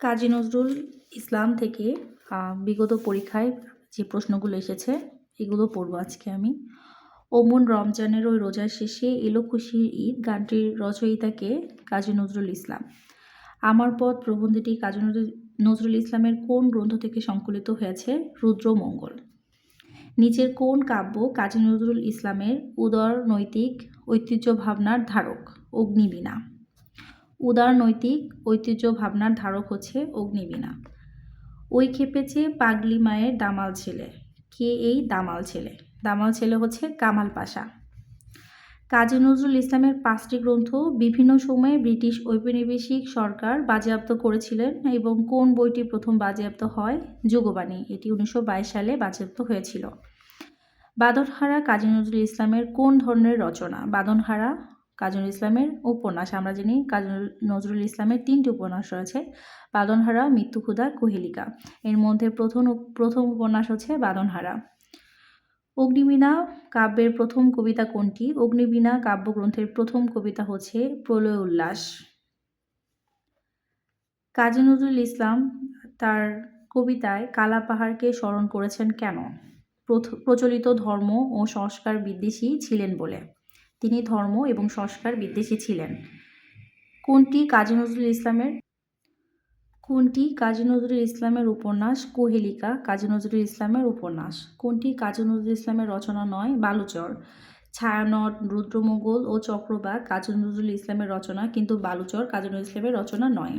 কাজী নজরুল ইসলাম থেকে বিগত পরীক্ষায় যে প্রশ্নগুলো এসেছে, এগুলো পড়ব আজকে আমি। ওমন রমজানের ওই রোজার শেষে এলো খুশির ঈদ, গানটির রচয়িতাকে কাজী নজরুল ইসলাম। আমার পথ প্রবন্ধটি কাজী নজরুল ইসলামের কোন গ্রন্থ থেকে সংকলিত হয়েছে? রুদ্রমঙ্গল নিচের কোন কাব্য কাজী নজরুল ইসলামের উদর নৈতিক ঐতিহ্য ভাবনার ধারক? অগ্নিবীণা। উদার নৈতিক ঐতিহ্য ভাবনার ধারক হচ্ছে অগ্নিবীণা। ওই খেপেছে পাগলি মায়ের দামাল ছেলে। কে এই দামাল ছেলে? দামাল ছেলে হচ্ছে কামাল পাশা। কাজী নজরুল ইসলামের পাঁচটি গ্রন্থ বিভিন্ন সময়ে ব্রিটিশ ঔপনিবেশিক সরকার বাজেয়াপ্ত করেছিলেন এবং কোন বইটি প্রথম বাজেয়াপ্ত হয়? যুগবাণী। এটি উনিশশো বাইশ সালে বাজেয়াপ্ত হয়েছিল। বাদনহারা কাজী নজরুল ইসলামের কোন ধরনের রচনা? বাদনহারা কাজী ইসলামের উপন্যাস। আমরা জানি কাজী নজরুল ইসলামের তিনটি উপন্যাস রয়েছে, বাদনহারা মৃত্যুক্ষুদা কুহেলিকা। এর মধ্যে প্রথম প্রথম উপন্যাস হচ্ছে বাদনহারা। অগ্নিবীণা কাব্যের প্রথম কবিতা কোনটি? অগ্নিবীণা কাব্যগ্রন্থের প্রথম কবিতা হচ্ছে প্রলয় উল্লাস। কাজী নজরুল ইসলাম তার কবিতায় কালা পাহাড়কে স্মরণ করেছেন কেন? প্রচলিত ধর্ম ও সংস্কার বিদ্বেষী ছিলেন বলে। তিনি ধর্ম এবং সংস্কার বিদ্বেষী ছিলেন। কোনটি কাজী নজরুল ইসলামের? কোনটি কাজী নজরুল ইসলামের উপন্যাস কোহেলিকা? কাজী নজরুল ইসলামের উপন্যাস। কোনটি কাজী নজরুল ইসলামের রচনা নয়? বালুচর। ছায়ানট, রুদ্রমঙ্গল ও চক্রবাক কাজী নজরুল ইসলামের রচনা, কিন্তু বালুচর কাজী নজরুল ইসলামের রচনা নয়।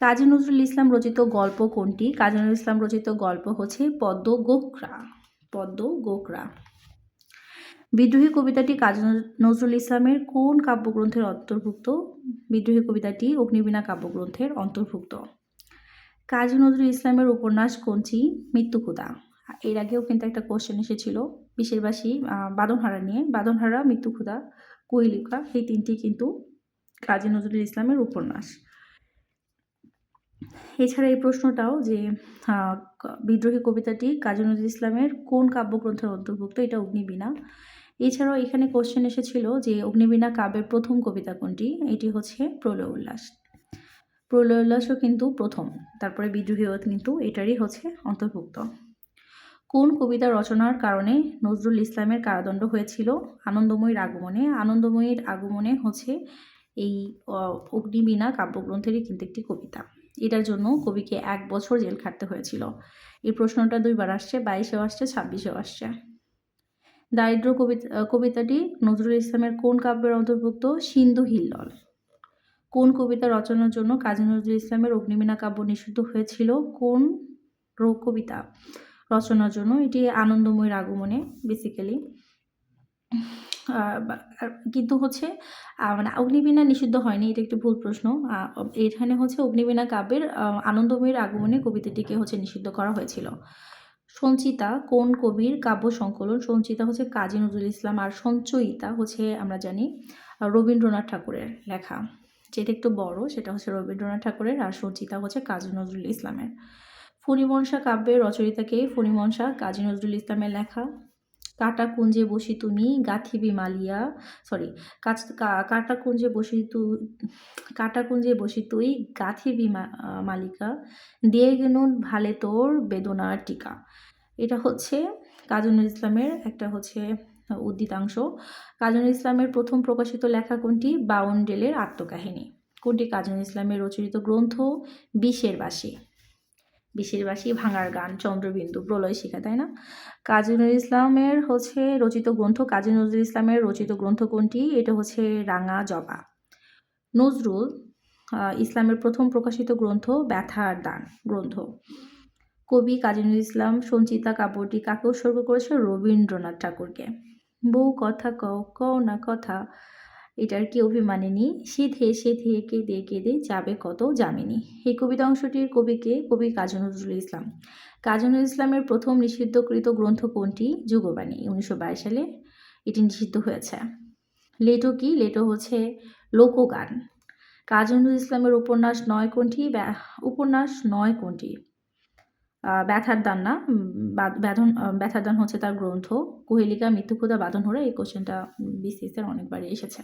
কাজী নজরুল ইসলাম রচিত গল্প কোনটি? কাজী নজরুল ইসলাম রচিত গল্প হচ্ছে পদ্ম গোকরা পদ্ম গোকরা বিদ্রোহী কবিতাটি কাজী নজরুল ইসলামের কোন কাব্যগ্রন্থের অন্তর্ভুক্ত? বিদ্রোহী কবিতাটি অগ্নিবীণা কাব্যগ্রন্থের অন্তর্ভুক্ত। কাজী নজরুল ইসলামের উপন্যাস কোনটি? মৃত্যুকুদা এর আগেও কিন্তু একটা কোশ্চেন এসেছিল। বিশেরবাসী বাদনহারা নিয়ে। বাদনহারা মৃত্যুকুদা কৈলিকা, এই তিনটি কিন্তু কাজী নজরুল ইসলামের উপন্যাস। এছাড়া এই প্রশ্নটাও যে বিদ্রোহী কবিতাটি কাজী নজরুল ইসলামের কোন কাব্যগ্রন্থের অন্তর্ভুক্ত? এটা অগ্নিবীণা। এছাড়াও এখানে কোশ্চেন এসেছিল যে অগ্নিবীণা কাব্যের প্রথম কবিতা কোনটি? এটি হচ্ছে প্রলয় উল্লাস প্রলয় উল্লাসও কিন্তু প্রথম, তারপরে বিদ্রোহীও কিন্তু এটারই হচ্ছে অন্তর্ভুক্ত। কোন কবিতা রচনার কারণে নজরুল ইসলামের কারাদণ্ড হয়েছিল? আনন্দময়ীর আগমনে। আনন্দময়ীর আগমনে হচ্ছে এই অগ্নিবীণা কাব্যগ্রন্থেরই কিন্তু একটি কবিতা। এটার জন্য কবিকে এক বছর জেল খাটতে হয়েছিল। এই প্রশ্নটা দুইবার আসছে, বাইশেও আসছে, ছাব্বিশেও আসছে। দারিদ্র কবিতা কবিতাটি নজরুল ইসলামের কোন কাব্যের অন্তর্ভুক্ত? সিন্ধু হিল্লল। কোন কবিতা রচনার জন্য কাজী নজরুল ইসলামের অগ্নিবীণা কাব্য নিষিদ্ধ হয়েছিল? কোন রোগ কবিতা রচনার জন্য? এটি আনন্দময়ীর আগমনে বেসিক্যালি কিন্তু হচ্ছে মানে অগ্নিবীণা নিষিদ্ধ হয়নি, এটা একটি ভুল প্রশ্ন। এখানে হচ্ছে অগ্নিবীণা কাব্যের আনন্দময়ীর আগমনে কবিতাটিকে হচ্ছে নিষিদ্ধ করা হয়েছিল। সঞ্চিতা কোন কবির কাব্য সংকলন? সঞ্চিতা হচ্ছে কাজী নজরুল ইসলাম আর সঞ্চয়িতা হচ্ছে, আমরা জানি, রবীন্দ্রনাথ ঠাকুরের লেখা। যেটা একটু বড়, সেটা হচ্ছে রবীন্দ্রনাথ ঠাকুরের আর সঞ্চিতা হচ্ছে কাজী নজরুল ইসলামের। ফণিমনসা কাব্যের রচয়িতাকে ফণিমনসা কাজী নজরুল ইসলামের লেখা। কাটা কুঞ্জে বসি তুমি, গাথিবি মালিয়া সরি কাটা কুঞ্জে বসি তু, কাটা কুঞ্জে বসি তুই, গাথিবি মালিকা দিয়ে গেনুন ভালে তোর বেদনার টিকা। এটা হচ্ছে কাজনুল ইসলামের একটা হচ্ছে উদ্দিতাংশ। কাজী নজরুল ইসলামের প্রথম প্রকাশিত লেখা কোনটি? বাউন্ডেলের আত্মকাহিনী। কোনটি? কাজী ইসলামের রচিত গ্রন্থ বিশের বাসী। বিশের ভাঙার গান চন্দ্রবিন্দু প্রলয় শিখা, তাই না? কাজী নজরুল ইসলামের হচ্ছে রচিত গ্রন্থ কাজী নজরুল ইসলামের রচিত গ্রন্থ কোনটি? এটা হচ্ছে রাঙা জবা। নজরুল ইসলামের প্রথম প্রকাশিত গ্রন্থ ব্যথার দান গ্রন্থ। কবি কাজী নজরুল ইসলাম, সঞ্চিতা কাব্যটি কাকে উৎসর্গ করেছে? রবীন্দ্রনাথ ঠাকুরকে। বউ কথা কও কও না কথা এটার কি অভিমানিনী সিধে সিধে, কেঁদে কেঁদে যাবে কত জামিনী এই কবিতা অংশটির কবিকে কবি কাজী নজরুল ইসলাম। কাজী নজরুল ইসলামের প্রথম নিষিদ্ধকৃত গ্রন্থ কোনটি? যুগবাণী, উনিশশো বাইশ সালে এটি নিষিদ্ধ হয়েছে। লেটো কি? লেটো হচ্ছে লোকগান। কাজী নজরুল ইসলামের উপন্যাস নয় কোনটি? উপন্যাস নয় কোনটি? ব্যথার দান না ব্যাধন ব্যথার দান হচ্ছে তার গ্রন্থ। কোহেলিকা মৃত্যুক্ষুদা বাঁধন হরে এই কোশ্চেনটা বিসিএস এর অনেকবারই এসেছে।